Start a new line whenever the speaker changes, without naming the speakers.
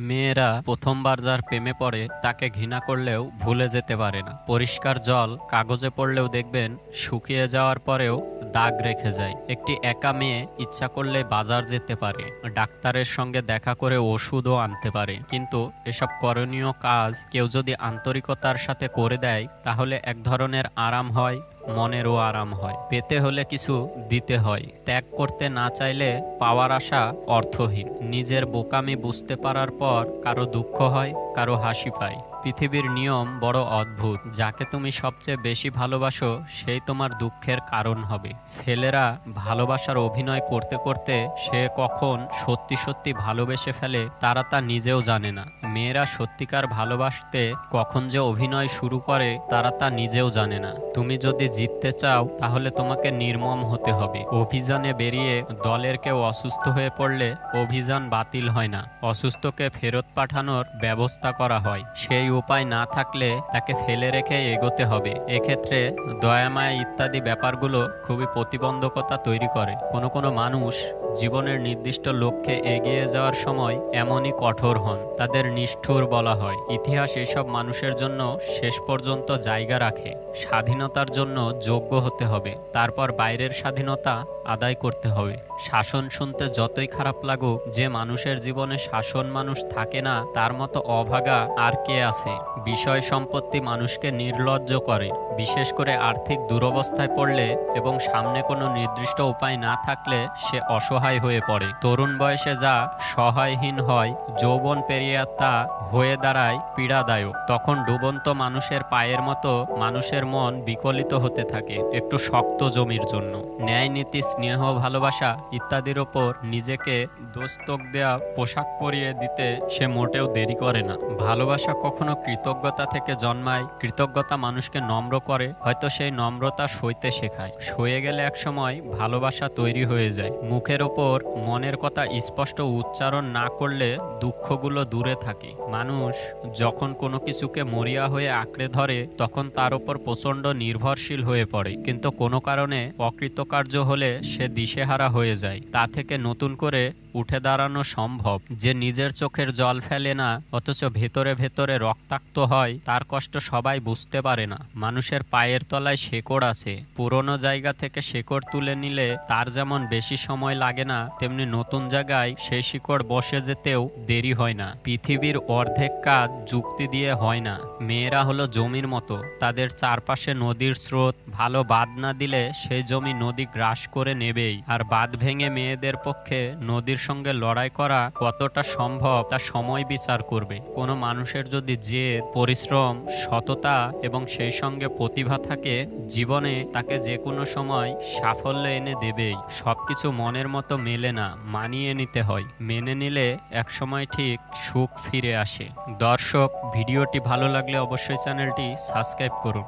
মেয়েরা প্রথমবার যার প্রেমে পড়ে তাকে ঘৃণা করলেও ভুলে যেতে পারে না। পরিষ্কার জল, কাগজে পড়লেও দেখবেন শুকিয়ে যাওয়ার পরেও দাগ রেখে যায়। একটি একা মেয়ে ইচ্ছা করলে বাজার যেতে পারে, ডাক্তারের সঙ্গে দেখা করে ওষুধও আনতে পারে। কিন্তু এসব করণীয় কাজ কেউ যদি আন্তরিকতার সাথে করে দেয়, তাহলে এক ধরনের আরাম হয় মনেরও আরাম হয়। পেতে হলে কিছু দিতে হয়। ত্যাগ করতে না চাইলে পাওয়ার আশা অর্থহীন। নিজের বোকামি বুঝতে পারার পর কারও দুঃখ হয়, কারও হাসি পায়। পৃথিবীর নিয়ম বড় অদ্ভুত। যাকে তুমি সবচেয়ে বেশি ভালোবাসো, সেই তোমার দুঃখের কারণ হবে। ছেলেরা ভালোবাসার অভিনয় করতে করতে সে কখন সত্যি সত্যি ভালোবেসে ফেলে, তারা তা নিজেও জানে না। মেয়েরা সত্যিকার ভালোবাসতে কখন যে অভিনয় শুরু করে, তারা তা নিজেও জানে না। তুমি যদি জিততে চাও, তাহলে তোমাকে নির্মম হতে হবে। অভিযানে বেরিয়ে দলের কেউ অসুস্থ হয়ে পড়লে অভিযান বাতিল হয় না। অসুস্থকে ফেরত পাঠানোর ব্যবস্থা করা হয়। সেই উপায় না থাকলে তাকে ফেলে রেখে এগোতে হবে। এক্ষেত্রে দয়ামায়া ইত্যাদি ব্যাপারগুলো খুবই প্রতিবন্ধকতা তৈরি করে। কোনো কোনো মানুষ জীবনের নির্দিষ্ট লক্ষ্যে এগিয়ে যাওয়ার সময় এমনই কঠোর হন। তাদের নিষ্ঠুর বলা হয়। ইতিহাস এসব মানুষের জন্য শেষ পর্যন্ত জায়গা রাখে। স্বাধীনতার জন্য যোগ্য হতে হবে। তারপর বাইরের স্বাধীনতা আদায় করতে হবে। শাসন শুনতে যতই খারাপ লাগুক, যে মানুষের জীবনে শাসন মানুষ থাকে না, তার মতো অভাগা আর কে আছে? বিষয় সম্পত্তি মানুষকে নির্লজ্জ করে। বিশেষ করে আর্থিক দুরবস্থায় পড়লে এবং সামনে কোনো নির্দিষ্ট উপায় না থাকলে সে অসহায় হয়ে পড়ে। তরুণ বয়সে যা সহায়হীন হয়, যৌবন পেরিয়ে তা হয়ে দাঁড়ায় পীড়াদায়ক। তখন ডুবন্ত মানুষের পায়ের মতো মানুষের মন বিকলিত হতে থাকে একটু শক্ত জমির জন্য। ন্যায় নীতি স্নেহ, ভালোবাসা ইত্যাদির ওপর নিজেকে দোস্তক দেয়া, পোশাক পরিয়ে দিতে সে মোটেও দেরি করে না। ভালোবাসা কখনো কৃতজ্ঞতা থেকে জন্মায়, কৃতজ্ঞতা মানুষকে নম্র করে, হয়তো সেই নম্রতা সইতে শেখায়। সয়ে গেলে একসময় ভালোবাসা তৈরি হয়ে যায়। মুখের ওপর মনের কথা স্পষ্ট উচ্চারণ না করলে দুঃখগুলো দূরে থাকে। মানুষ যখন কোনো কিছুকে মরিয়া হয়ে আঁকড়ে ধরে, তখন তার ওপর প্রচণ্ড নির্ভরশীল হয়ে পড়ে। কিন্তু কোনো কারণে অকৃতকার্য হলে সে দিশেহারা হয়ে যায়। তা থেকে নতুন করে উঠে দাঁড়ানো সম্ভব। যে নিজের চোখের জল ফেলে না, অথচ ভেতরে ভেতরে রক্তাক্ত হয়, তার কষ্ট সবাই বুঝতে পারে না। মানুষের পায়ের তলায় শেকড় আছে। পুরনো জায়গা থেকে শেকড় তুলে নিলে তার যেমন বেশি সময় লাগে না, তেমনি নতুন জায়গায় সেই শিকড় বসে যেতেও দেরি হয় না। পৃথিবীর অর্ধেক কাজ যুক্তি দিয়ে হয় না। মেয়েরা হলো জমির মতো। তাদের চারপাশে নদীর স্রোত। ভালো বাঁধ না দিলে সেই জমি নদী গ্রাস করে নেবেই। আর বাঁধ ভেঙে মেয়েদের পক্ষে নদীর সঙ্গে লড়াই করা কতটা সম্ভব তা সময় বিচার করবে। কোনো মানুষের যদি জেদ, পরিশ্রম, সততা এবং সেই সঙ্গে প্রতিভা থাকে, জীবনে তাকে যে কোনো সময় সাফল্য এনে দেবেই। সবকিছু মনের মতো মেলে না, মানিয়ে নিতে হয়। মেনে নিলে একসময় ঠিক সুখ ফিরে আসে। দর্শক, ভিডিওটি ভালো লাগলে অবশ্যই চ্যানেলটি সাবস্ক্রাইব করুন।